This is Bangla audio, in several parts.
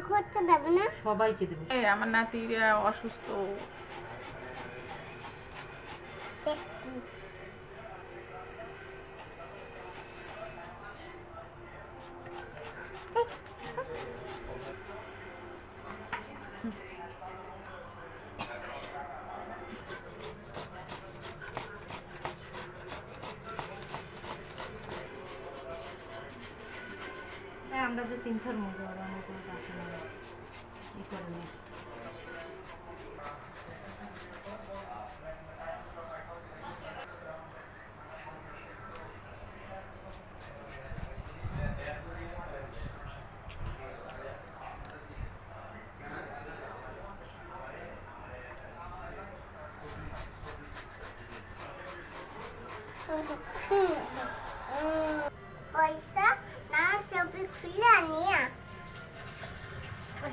করতে দেবে না? সবাইকে দেবে। এই আমার নাতিরা অসুস্থ। দেখছি আমরা যে সিনথার মধ্যে ওরা মতো রাখে না ই করে না পয়সা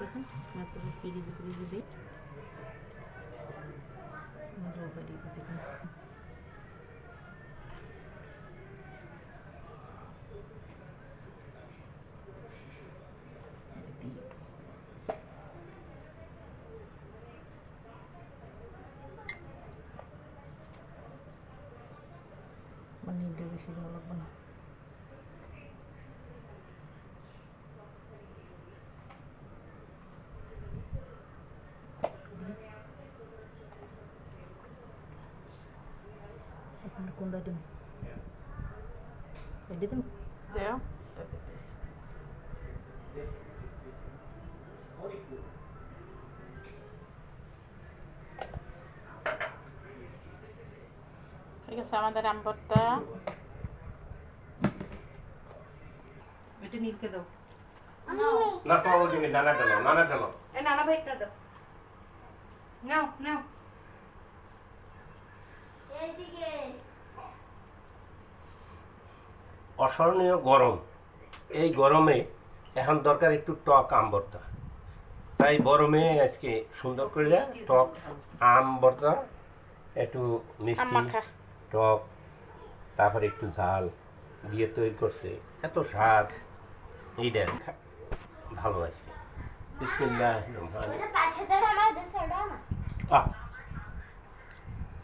আছে না? ছোট্ট মাত্র পিরিজি পিরিজি দিই করি দেখুন মানে বেশি ভালো লাগবে না ankondadım. E dedim. Ja. Oke, sama dari Amberta. Betul nih ke dong. Nah, kalau gini, nana dulu, nana dulu. Eh, nana baik ke dong. No, no. Ya, tiga. অসহনীয় গরম। এই গরমে এখন দরকার একটু টক আম ভর্তা। তাই গরমে আজকে সুন্দর করে টক আম ভর্তা একটু মিষ্টি টক তারপরে একটু ঝাল দিয়ে তৈরি করছে। এত স্বাদ। এই দেখ ভালো আজকে। বিসমিল্লাহ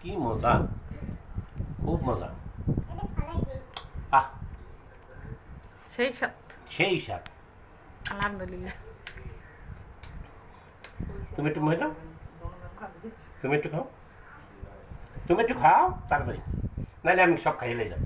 কি মজা। খুব মজা। সেই সাথ সেই স্বাদ আলহামদুলিল্লাহ। তুমি একটু মহিলা তুমি একটু খাও। তুমি একটু খাও তাড়াতাড়ি। নাহলে আমি সব খাইলে যাব।